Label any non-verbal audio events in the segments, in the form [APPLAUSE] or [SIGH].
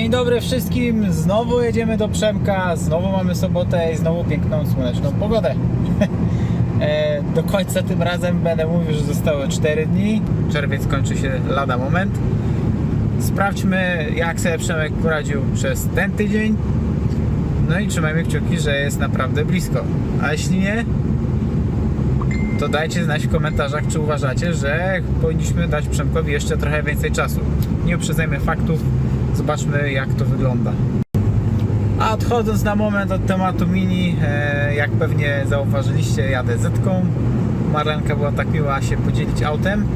Dzień dobry wszystkim, znowu jedziemy do Przemka, znowu mamy sobotę i znowu piękną, słoneczną pogodę. [LAUGHS] E, do końca tym razem będę mówił, że zostało 4 dni. Czerwiec kończy się lada moment. Sprawdźmy, jak sobie Przemek poradził przez ten tydzień. No i trzymajmy kciuki, że jest naprawdę blisko. A jeśli nie, to dajcie znać w komentarzach, czy uważacie, że powinniśmy dać Przemkowi jeszcze trochę więcej czasu. Nie uprzedzajmy faktów, zobaczmy jak to wygląda. A odchodząc na moment od tematu mini, e, jak pewnie zauważyliście, jadę Zetką. Marlenka była tak miła się podzielić autem.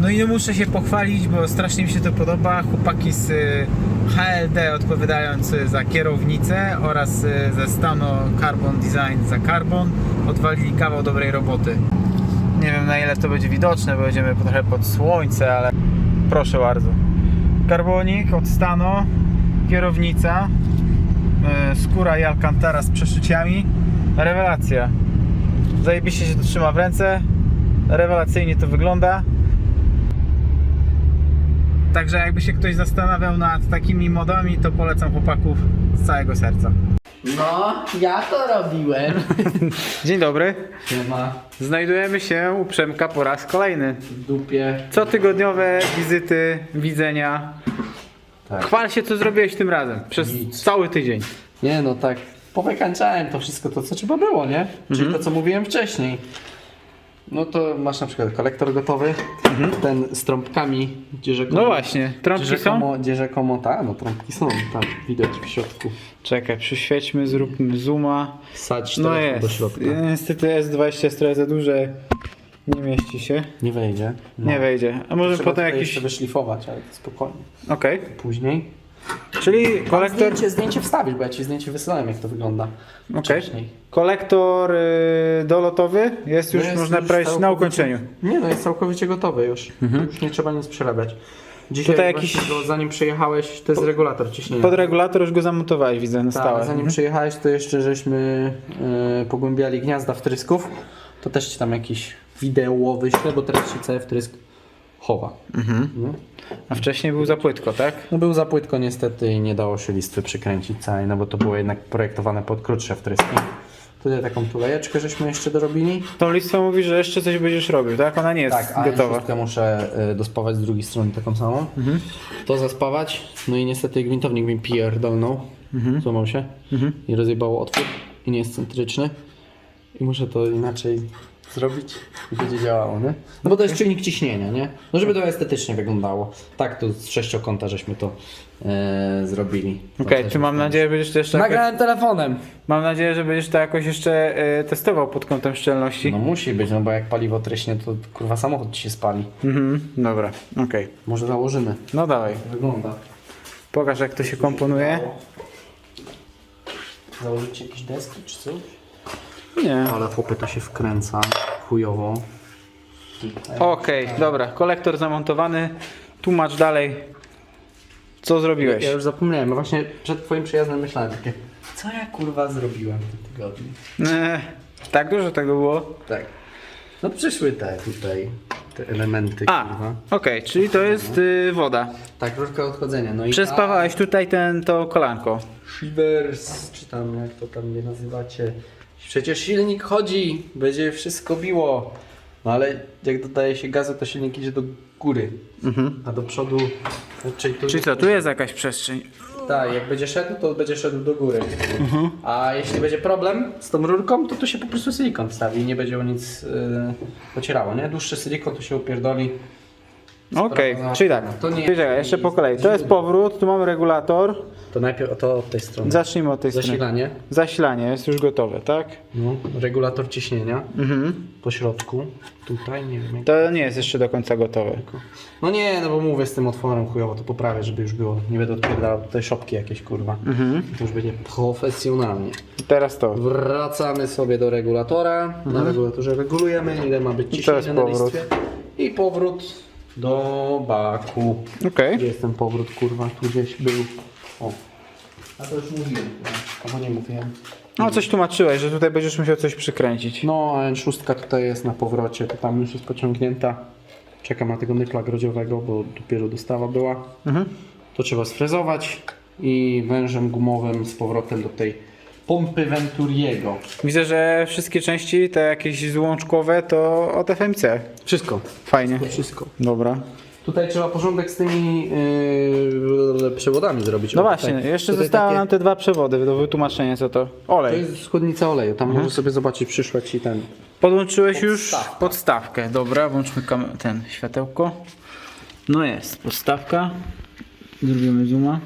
No i nie muszę się pochwalić, bo strasznie mi się to podoba. Chłopaki z y, HLD odpowiadając za kierownicę oraz y, ze Stano Carbon Design za Carbon odwalili kawał dobrej roboty. Nie wiem na ile to będzie widoczne, bo będziemy trochę pod słońce, ale proszę bardzo. Karbonik od Stano, kierownica, y, skóra i alcantara z przeszyciami. Rewelacja. Zajebiście się to trzyma w ręce. Rewelacyjnie to wygląda. Także jakby się ktoś zastanawiał nad takimi modami, to polecam chłopaków z całego serca. No, ja to robiłem. [LAUGHS] Dzień dobry. Siema Znajdujemy się u Przemka po raz kolejny. w dupie. Cotygodniowe wizyty, widzenia. Tak. Chwal się, co zrobiłeś tym razem przez Nic. cały tydzień. Nie no, tak powykańczałem to wszystko, to co trzeba było, nie? Czyli to co mówiłem wcześniej. No to masz na przykład kolektor gotowy, ten z trąbkami, gdzie rzekomo... No właśnie, trąbki gdzie są? rzekomo, Gdzie rzekomo, tak, no trąbki są, tam widać w środku. Czekaj, przyświećmy, zróbmy zooma. No telefon jest. do środka. Niestety S20 jest trochę za duże. Nie mieści się. Nie wejdzie. No. Nie wejdzie. A może Trzeba potem tutaj jakiś... jeszcze wyszlifować, ale to spokojnie. Okej. Później. Czyli kolektor... Zdjęcie, zdjęcie wstawisz, bo ja ci zdjęcie wysyłałem, jak to wygląda. Okej. Wcześniej. Kolektor y, dolotowy jest już, No jest można już powiedzieć, na całkowicie- ukończeniu. Nie, no jest całkowicie gotowy już. Już nie trzeba nic przerabiać. Dzisiaj Mhm. Tutaj właśnie jakiś- go, zanim przyjechałeś, to jest regulator ciśnienia. Pod regulator już go zamontowałeś, widzę, na tak, stałe. zanim Mhm. przyjechałeś, to jeszcze żeśmy e, pogłębiali gniazda wtrysków. To też ci tam jakiś wideo wyślę, bo teraz się cały wtrysk chowa. Mhm. No. A wcześniej był za płytko, tak? no był za płytko niestety i nie dało się listwy przykręcić całej, no bo to było jednak projektowane pod krótsze wtryski. Tutaj taką tulejeczkę żeśmy jeszcze dorobili. Tą listwę mówi, że jeszcze coś będziesz robił, tak? Ona nie jest Tak, a gotowa. szóstkę muszę y, dospawać z drugiej strony taką samą. To zaspawać, no i niestety gwintownik mi pierdolnął, złamał się i rozjebało otwór i nie jest centryczny. I muszę to inaczej zrobić i będzie działało, nie? No bo to jest czynnik ciśnienia, nie? No żeby to estetycznie wyglądało. Tak, tu z sześciokąta żeśmy to e, zrobili. Okej, czy mam nadzieję, że będziesz to jeszcze jakoś, Nagrałem telefonem. mam nadzieję, że będziesz to jakoś jeszcze e, testował pod kątem szczelności. No musi być, no bo jak paliwo tryśnie, to kurwa samochód ci się spali. Mhm, dobra, okej. Może założymy. No dawaj, Wygląda. pokaż jak to się komponuje. Założyć jakieś deski czy coś? Nie. Ale chłopy to się wkręca chujowo. Okej, dobra, kolektor zamontowany. Tłumacz dalej, co zrobiłeś. Ja już zapomniałem, właśnie przed twoim przyjazdem myślałem takie, co ja kurwa zrobiłem w tym tygodniu? E, tak dużo tego było? Tak. No przyszły te tutaj, te elementy A, kurwa. okej, czyli to jest y, woda. Tak, rurka odchodzenia. No i Przespawałeś tutaj ten, to kolanko. Shivers, czy tam jak to tam nie nazywacie. Przecież silnik chodzi, będzie wszystko biło. No ale jak dodaje się gazu, to silnik idzie do góry. A do przodu, czyli tu Czyli co, tu jest jakaś przestrzeń. Tak, jak będzie szedł, to będzie szedł do góry. A jeśli będzie problem z tą rurką, to tu się po prostu silikon wstawi i nie będzie o nic yy, pocierało, nie? Dłuższy silikon to się upierdoli. Okej, Sprawa czyli tak. To nie Czyli czekaj, jeszcze po kolei. To jest powrót, tu mamy regulator. To najpierw to od tej strony. Zacznijmy od tej strony. Zasilanie, Zasilanie jest już gotowe, tak? no, regulator ciśnienia Mhm. po środku. Tutaj, nie wiem jak... To nie jest jeszcze do końca gotowe. No nie, no bo mówię z tym otworem chujowo, to poprawię, żeby już było. Nie będę odpierdalał tutaj szopki jakieś, kurwa. Mhm. To już będzie profesjonalnie. Teraz to. Wracamy sobie do regulatora. Na regulatorze regulujemy, ile ma być Mhm. ciśnienie na powrót. listwie. I powrót do baku. Okej. Gdzie jest ten powrót, kurwa? Tu gdzieś był. O. A to już mówiłem. Albo nie mówiłem. No coś tłumaczyłeś, że tutaj będziesz musiał coś przykręcić. No, a szóstka tutaj jest na powrocie, to tam już jest pociągnięta. Czekam na tego nykla grodziowego, bo dopiero dostawa była. Mhm. To trzeba sfrezować. i wężem gumowym z powrotem do tej pompy Venturiego. Widzę, że wszystkie części, te jakieś złączkowe, to od FMC. Wszystko. Fajnie. To wszystko. Dobra. Tutaj trzeba porządek z tymi yy, przewodami zrobić. No O, właśnie, tutaj- jeszcze tutaj zostały takie- nam te dwa przewody do wytłumaczenia co to. To Olej. jest składnica oleju, tam możesz sobie zobaczyć, przyszła ci ten. Podłączyłeś już podstawkę. Dobra, włączmy kam- ten światełko. No jest, podstawka. Zrobimy zooma.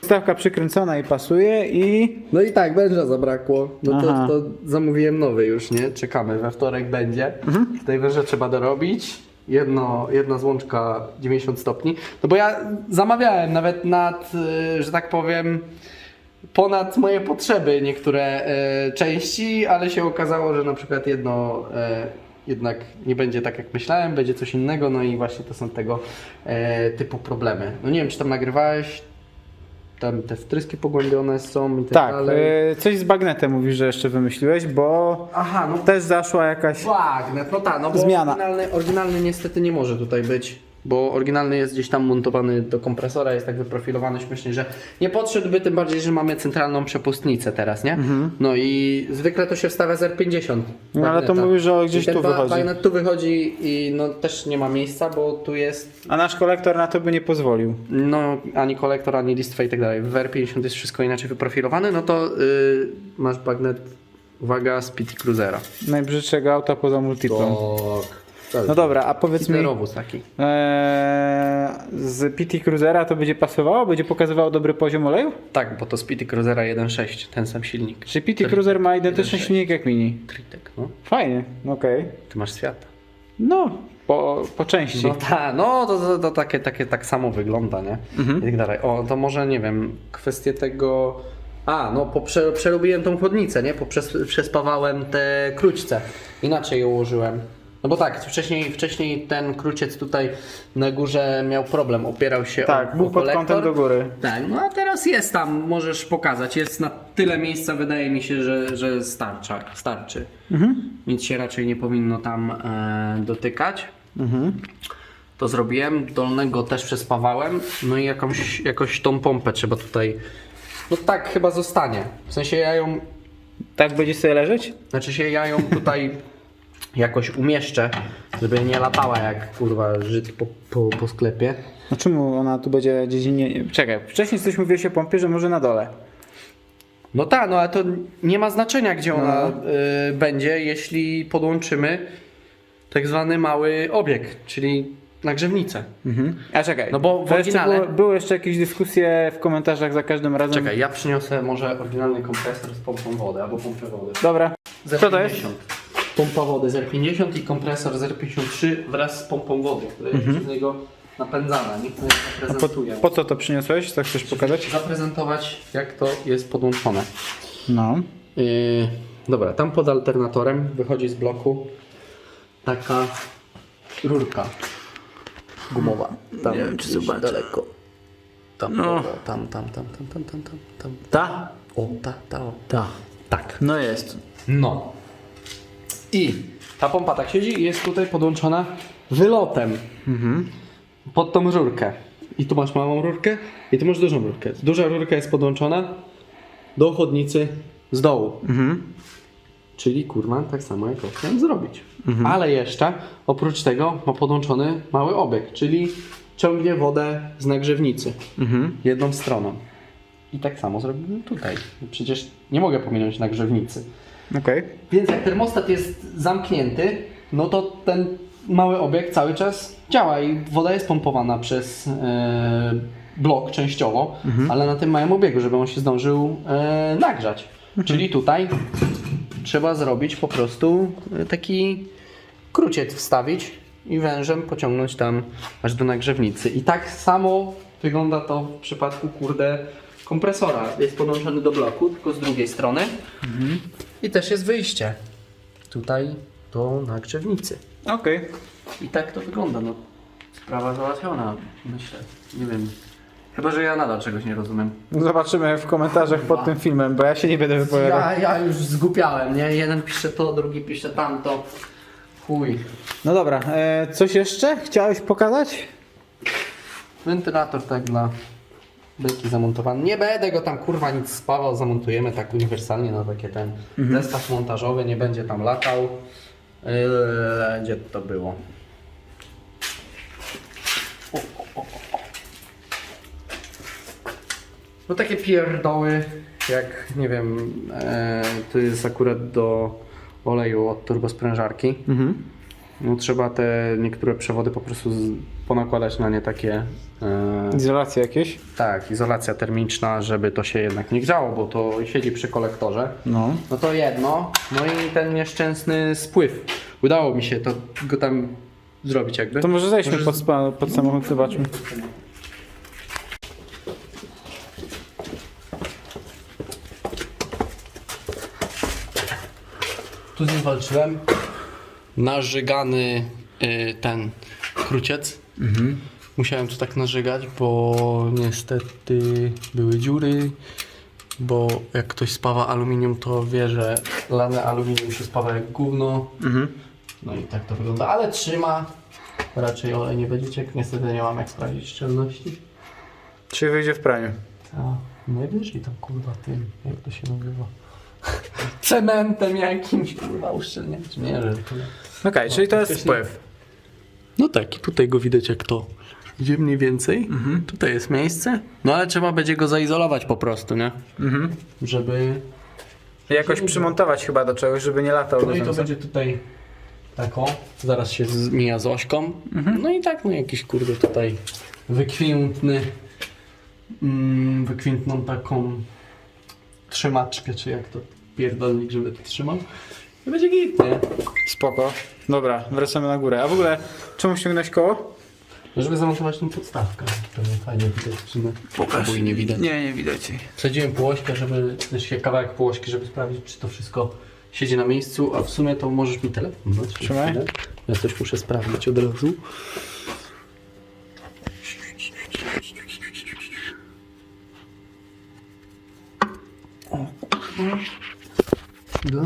Podstawka przykręcona i pasuje i No i tak, węża zabrakło. No Aha. to, to zamówiłem nowy już, nie? Czekamy, we wtorek będzie. Tutaj węża trzeba dorobić. Jedno, jedna złączka 90 stopni. No bo ja zamawiałem nawet nad, y, że tak powiem, ponad moje potrzeby niektóre e, części, ale się okazało, że na przykład jedno e, jednak nie będzie tak jak myślałem, będzie coś innego, no i właśnie to są tego e, typu problemy. No nie wiem, czy tam nagrywałeś, tam te wtryski pogłębione są i tak, tak, dalej. y, coś z bagnetem mówisz, że jeszcze wymyśliłeś, bo Aha, no też zaszła jakaś... Bagnet, no tak, no bo Zmiana. Oryginalny, oryginalny niestety nie może tutaj być, bo oryginalny jest gdzieś tam montowany do kompresora, jest tak wyprofilowany śmiesznie, że nie podszedłby, tym bardziej, że mamy centralną przepustnicę teraz, nie? No i zwykle to się wstawia z R50. Mhm. No, ale to mówisz, że gdzieś ten tu wychodzi. Bagnet tu wychodzi i no też nie ma miejsca, bo tu jest A nasz kolektor na to by nie pozwolił. no ani kolektor, ani listwa i tak dalej. W R50 jest wszystko inaczej wyprofilowane, no to yy, masz bagnet, uwaga, z PT Cruisera. Najbrzydszego auta poza multiplem. Tak. No dobra, a powiedz mi, Hitlerowóz taki. eee, z PT Cruisera to będzie pasowało? Będzie pokazywało dobry poziom oleju? Tak, bo to z PT Cruisera 1.6, ten sam silnik. Czy PT Cruiser ma identyczny 1.6. silnik jak Mini? Tritek, no. Fajnie, okej. Ty masz świata. No, po, po części. No tak, no to, to, to takie, takie tak samo wygląda, nie? I tak dalej. O, to może nie wiem, kwestię tego. A, no po prze, przerobiłem tą chodnicę, nie? Poprzez, przespawałem te krućce. Inaczej ją ułożyłem. No bo tak, wcześniej, wcześniej ten kruciec tutaj na górze miał problem, opierał się tak, o, był o pod kolektor. kątem do góry. Tak, no a teraz jest tam, możesz pokazać. Jest na tyle miejsca, wydaje mi się, że, że starcza, starczy. Nic się raczej nie powinno tam e, dotykać. To zrobiłem. Dolnego też przespawałem. No i jakąś, jakoś tą pompę trzeba tutaj. No tak chyba zostanie. W sensie ja ją. Tak będzie sobie leżeć? Znaczy się ja ją tutaj jakoś umieszczę, żeby nie latała jak kurwa Żyd po, po, po sklepie. No czemu ona tu będzie dziedzinie... Czekaj, wcześniej coś mówiłeś o pompie, że może na dole. No tak, no ale to nie ma znaczenia, gdzie ona No. y, będzie, jeśli podłączymy tak zwany mały obieg, czyli nagrzewnicę. Mhm. A czekaj, No bo w to jeszcze oryginale- było, były jeszcze jakieś dyskusje w komentarzach za każdym razem. Czekaj, ja przyniosę może oryginalny kompresor z pompą wody albo pompę wody. Dobra, co to jest? Pompa wody z R50 i kompresor z R53 wraz z pompą wody, która jest przez niego napędzana. Niech to Mhm. Po, po co to przyniosłeś? Co chcesz pokazać? Zaprezentować, jak to jest podłączone. No. Yy, dobra, tam pod alternatorem wychodzi z bloku taka rurka gumowa. Tam Nie wiem, czy zobaczę. daleko. Tam, no. tam, tam, tam, tam, tam, tam, tam, tam. Ta? O, ta, ta, o. Ta. Tak. No jest. No. I ta pompa tak siedzi i jest tutaj podłączona wylotem pod tą rurkę. I tu masz małą rurkę i tu masz dużą rurkę. Duża rurka jest podłączona do chodnicy z dołu. Czyli kurwa tak samo jak chciałem zrobić. Ale jeszcze oprócz tego ma podłączony mały obieg, czyli ciągnie wodę z nagrzewnicy jedną stroną. I tak samo zrobimy tutaj. Przecież nie mogę pominąć nagrzewnicy. Okej. Więc jak termostat jest zamknięty, no to ten mały obieg cały czas działa i woda jest pompowana przez e, blok częściowo, ale na tym małym obiegu, żeby on się zdążył e, nagrzać. Czyli tutaj trzeba zrobić po prostu e, taki kruciec wstawić i wężem pociągnąć tam aż do nagrzewnicy. I tak samo wygląda to w przypadku kurde kompresora. Jest podłączony do bloku, tylko z drugiej strony. I też jest wyjście tutaj do nagrzewnicy. Okej. I tak to wygląda. No, sprawa załatwiona, myślę. Nie wiem. Chyba, że ja nadal czegoś nie rozumiem. Zobaczymy w komentarzach pod tym filmem, bo ja się nie będę wypowiadał. Ja, ja już zgupiałem, nie? Jeden pisze to, drugi pisze tamto. Chuj. No dobra, e, coś jeszcze chciałeś pokazać? Wentylator tak dla Belki zamontowane. Nie będę go tam kurwa nic spawał, zamontujemy tak uniwersalnie na takie ten zestaw montażowy, nie będzie tam latał. Eee, gdzie to było? O, o, o. No takie pierdoły, jak nie wiem, e, to jest akurat do oleju od turbosprężarki. No trzeba te niektóre przewody po prostu z, ponakładać na nie takie e, Izolacje jakieś? tak, izolacja termiczna, żeby to się jednak nie grzało, bo to siedzi przy kolektorze. No. No to jedno. No i ten nieszczęsny spływ. Udało mi się to go tam zrobić jakby. To może zejdźmy Może pod, spa- pod samochód, zobaczmy. Tu z nim walczyłem. Narzygany y, ten kruciec. Musiałem to tak narzygać, bo niestety były dziury. Bo jak ktoś spawa aluminium, to wie, że lane aluminium się spawa jak gówno. No i tak to wygląda, ale trzyma. Raczej olej nie będzie ciekł. Niestety nie mam jak sprawdzić szczelności. Czy wyjdzie w praniu? A, najwyżej tam kurwa tym, jak to się nazywa? [LAUGHS] Cementem jakimś kurwa uszczelniaczem. Nie, że. Okej, czyli to jest spływ. No tak, i tutaj go widać jak to idzie mniej więcej. Tutaj jest miejsce. No ale trzeba będzie go zaizolować po prostu, nie? Mhm. Żeby... Jakoś przymontować chyba do czegoś, żeby nie latał. No i to będzie tutaj taką. Zaraz się zmienia z ośką. No i tak, no jakiś kurde tutaj wykwintny, mm, wykwintną taką trzymaczkę, czy jak to pierdolnik, żeby to trzymał. I będzie git, nie? Spoko. Dobra, wracamy na górę. A w ogóle, czemu ściągnąć koło? No, żeby zamontować tą podstawkę. To fajnie widać w sumie. Bo i nie widać. Nie, nie widać jej. Wsadziłem półośkę, żeby, też się kawałek półośki, żeby sprawdzić, czy to wszystko siedzi na miejscu, a w sumie to możesz mi telefon dać. Trzymaj. Ja coś muszę sprawdzić od razu. O kurwa. Chwila.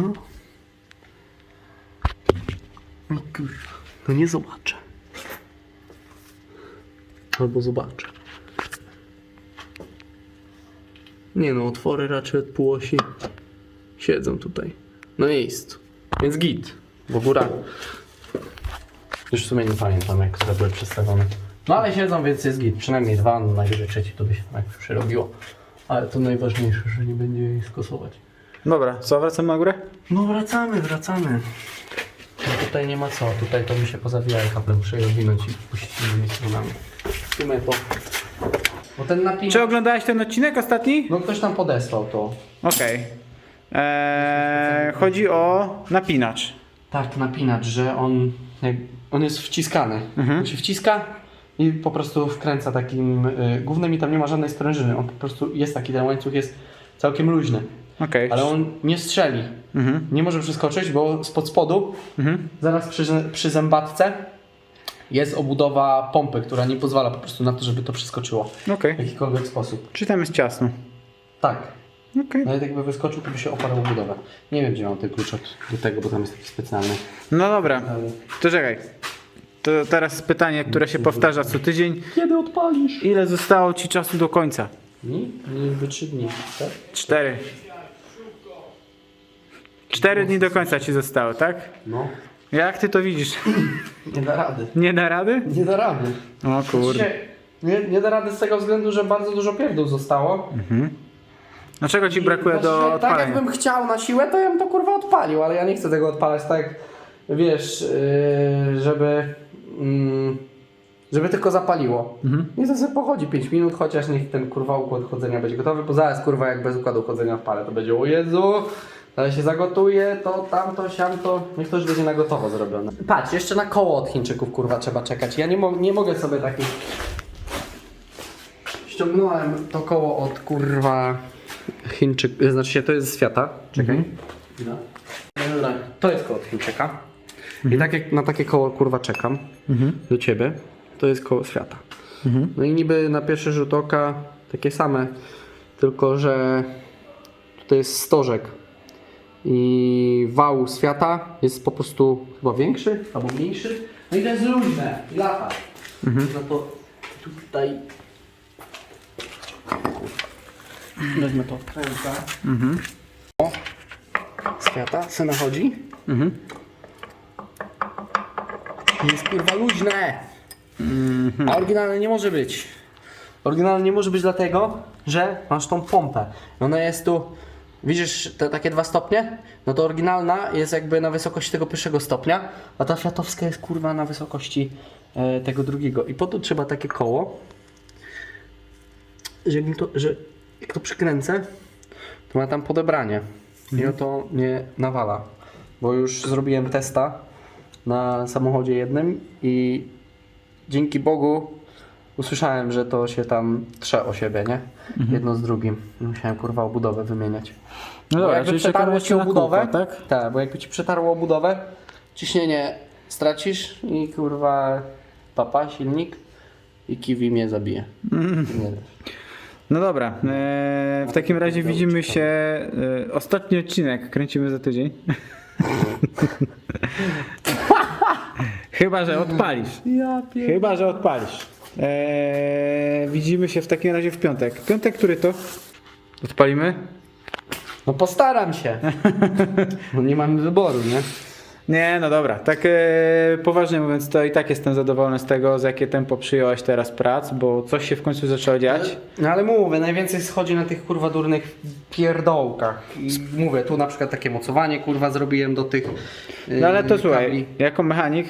O kurwa. No nie zobaczę. Albo zobaczę. Nie no, otwory raczej od półosi siedzą tutaj. Na miejscu. Więc git. Bo góra... Już w sumie nie pamiętam jak które były przedstawione. No ale siedzą, więc jest git. Przynajmniej dwa, no najwyżej trzeci to by się tak przerobiło. Ale to najważniejsze, że nie będzie jej skosować. Dobra, co, wracamy na górę? No wracamy, wracamy. Tutaj nie ma co, tutaj to mi się pozawija i kaplem muszę je odwinąć i puścić innymi stronami. Sumie to... Bo ten napin... Czy oglądałeś ten odcinek ostatni? No ktoś tam podesłał to. Okej. Eee, chodzi o napinacz. Tak, napinacz, że on, jak, on jest wciskany. On się wciska i po prostu wkręca takim y, głównym i tam nie ma żadnej sprężyny. On po prostu jest taki, ten łańcuch jest całkiem luźny. Okej. Ale on nie strzeli. Mhm. Nie może przeskoczyć, bo spod spodu, Mhm. zaraz przy, przy zębatce jest obudowa pompy, która nie pozwala po prostu na to, żeby to przeskoczyło Okej. w jakikolwiek sposób. Czy tam jest ciasno? Tak. Okej. Nawet jakby wyskoczył, to by się oparł budowę. Nie wiem, gdzie mam ten klucz do tego, bo tam jest taki specjalny. No dobra, to czekaj. To teraz pytanie, które się powtarza co tydzień. Kiedy odpalisz? Ile zostało ci czasu do końca? Dni? Niby trzy dni, tak? Cztery. Cztery dni do końca ci zostało, tak? No. Jak ty to widzisz? Nie da rady. Nie da rady? Nie da rady. O kurde. Dzisiaj Nie, nie da rady z tego względu, że bardzo dużo pierdół zostało. Dlaczego ci brakuje do Tak odpalenia? jakbym chciał na siłę, to ja bym to kurwa odpalił, ale ja nie chcę tego odpalać tak, wiesz, yy, żeby... mm, żeby tylko zapaliło. Niech to sobie pochodzi 5 minut, chociaż niech ten kurwa układ chodzenia będzie gotowy, bo zaraz kurwa jak bez układu chodzenia odpalę, to będzie o Jezu, ale się zagotuje, to tamto, siamto, niech to już będzie na gotowo zrobione. Patrz, jeszcze na koło od Chińczyków kurwa trzeba czekać. Ja nie, mo- nie mogę sobie takich... Ściągnąłem to koło od kurwa Chińczyk, znaczy się to jest z Fiata. Czekaj. No. Dobra, to jest koło od Chińczyka. I tak jak na takie koło kurwa czekam do ciebie, to jest koło świata. No i niby na pierwszy rzut oka takie same, tylko że tutaj jest stożek i wał świata jest po prostu chyba większy albo mniejszy. No i to jest luźne i lata. No to tutaj Wezmę to odkręcę. O, z kwiata, se nachodzi. Mhm. Jest kurwa luźne. A oryginalne nie może być. Oryginalne nie może być dlatego, że masz tą pompę. Ona jest tu, widzisz te takie dwa stopnie? No to oryginalna jest jakby na wysokości tego pierwszego stopnia, a ta fiatowska jest kurwa na wysokości e, tego drugiego. I po to trzeba takie koło, że, jak to, że jak to przykręcę, to ma tam podebranie. I o to nie nawala. Bo już zrobiłem testa na samochodzie jednym i dzięki Bogu usłyszałem, że to się tam trze o siebie, nie? Jedno z drugim. I Musiałem kurwa obudowę wymieniać. No Bo dobra, jakby czyli przetarło czekamy ci na obudowę, kółko, tak? Tak, bo jakby ci przetarło obudowę, ciśnienie stracisz i kurwa papa, silnik i kiwi mnie zabije. Nie wiesz. No dobra, e, w takim razie widzimy się. E, ostatni odcinek kręcimy za tydzień. [LAUGHS] Chyba, że odpalisz. Ja pier... Chyba, że odpalisz. E, widzimy się w takim razie w piątek. Piątek, który to? Odpalimy? No postaram się. [LAUGHS] No nie mamy wyboru, nie? Nie, no dobra. Tak e, poważnie mówiąc, to i tak jestem zadowolony z tego, z jakie tempo przyjąłeś teraz prac, bo coś się w końcu zaczęło dziać. No ale mówię, najwięcej schodzi na tych kurwa durnych pierdołkach. I mówię, tu na przykład takie mocowanie kurwa zrobiłem do tych. No ale to słuchaj, kabli. jako mechanik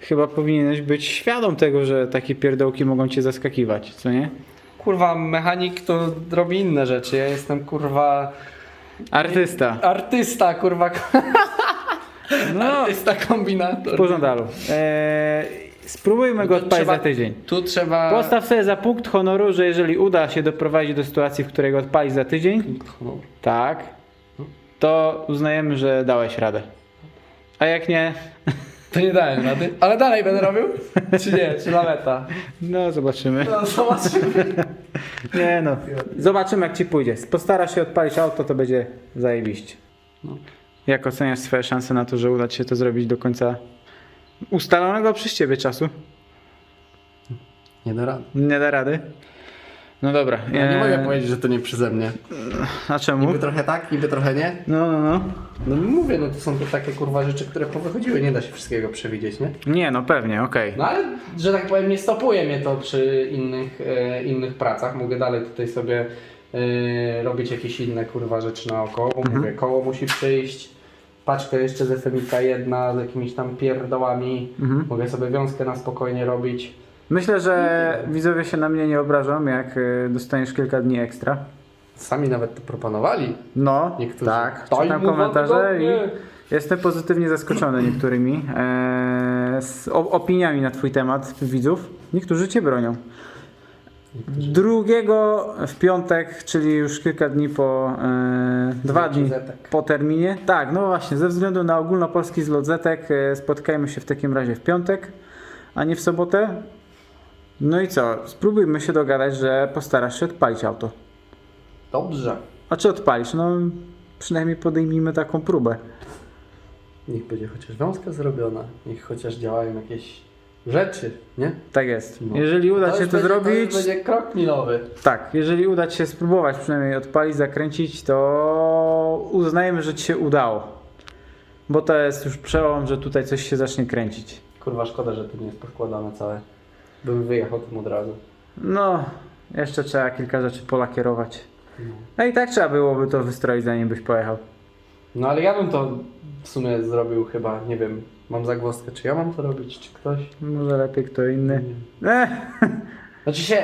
chyba powinieneś być świadom tego, że takie pierdołki mogą cię zaskakiwać, co nie? Kurwa, mechanik to robi inne rzeczy. Ja jestem kurwa Artysta. artysta, kurwa. [LAUGHS] No, Artysta kombinator. w pożądalu. E, spróbujmy go odpalić trzeba- za tydzień. Tu trzeba. Postaw sobie za punkt honoru, że jeżeli uda się doprowadzić do sytuacji, w której go odpalić za tydzień, tak, to uznajemy, że dałeś radę. A jak nie, To nie dałem rady. Ale dalej będę robił? Czy nie? Czy laweta? no zobaczymy. No zobaczymy. Nie no, zobaczymy jak ci pójdzie. Postarasz się odpalić auto, to będzie zajebiście. No. Jak oceniasz swoje szanse na to, że uda ci się to zrobić do końca ustalonego przez ciebie czasu? Nie da rady. Nie da rady? No dobra. Ja nie eee, mogę powiedzieć, że to nie przeze mnie. A czemu? Niby trochę tak, niby trochę nie. No, no, no. No mówię, no to są to takie kurwa rzeczy, które powychodziły. Nie da się wszystkiego przewidzieć, nie? Nie, no pewnie, okej. No ale, że tak powiem, nie stopuje mnie to przy innych, e, innych pracach. Mogę dalej tutaj sobie e, robić jakieś inne kurwa rzeczy naokoło. Mówię, koło musi przyjść, paczka jeszcze z FMika jedna z jakimiś tam pierdołami. Mogę sobie wiązkę na spokojnie robić. Myślę, że widzowie się na mnie nie obrażą, jak y, dostaniesz kilka dni ekstra. Sami nawet to proponowali. No, Niektórzy. tak. Daj Czytam mu komentarze i jestem pozytywnie zaskoczony niektórymi e, z o, opiniami na twój temat widzów. Niektórzy cię bronią. Drugiego w piątek, czyli już kilka dni po, e, dwa dni Zetek. po terminie. Tak, no właśnie, ze względu na ogólnopolski zlot Zetek e, spotkajmy się w takim razie w piątek, a nie w sobotę. No i co? Spróbujmy się dogadać, że postarasz się odpalić auto. Dobrze. A czy odpalisz? No przynajmniej podejmijmy taką próbę. Niech będzie chociaż wiązka zrobiona. Niech chociaż działają jakieś rzeczy, nie? Tak jest. No. Jeżeli uda To się to będzie, To zrobić, już będzie krok milowy. tak, jeżeli uda ci się spróbować przynajmniej odpalić, zakręcić, to uznajemy, że ci się udało. Bo to jest już przełom, że tutaj coś się zacznie kręcić. Kurwa, szkoda, że to nie jest poskładane całe. Bym wyjechał tym od razu. No, jeszcze trzeba kilka rzeczy polakierować. No i tak trzeba byłoby to wystroić, zanim byś pojechał. No ale ja bym to w sumie zrobił chyba, nie wiem, mam zagwozdkę, czy ja mam to robić, czy ktoś? Może lepiej kto inny. Eh, [LAUGHS] Znaczy się...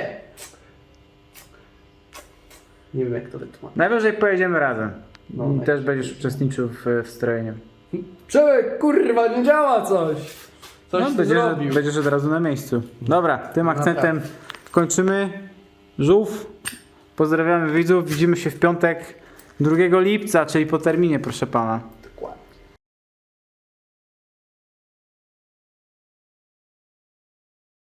Nie wiem jak to wytłumaczyć. najwyżej pojedziemy razem. No, najwyżej też będziesz uczestniczył w, w strojeniu. Przemek, kurwa, nie działa coś! Coś No, będziesz, zrobił. będziesz od razu na miejscu. Dobra, tym No akcentem kończymy. Żółw. Pozdrawiamy widzów. Widzimy się w piątek 2 lipca, czyli po terminie, proszę pana.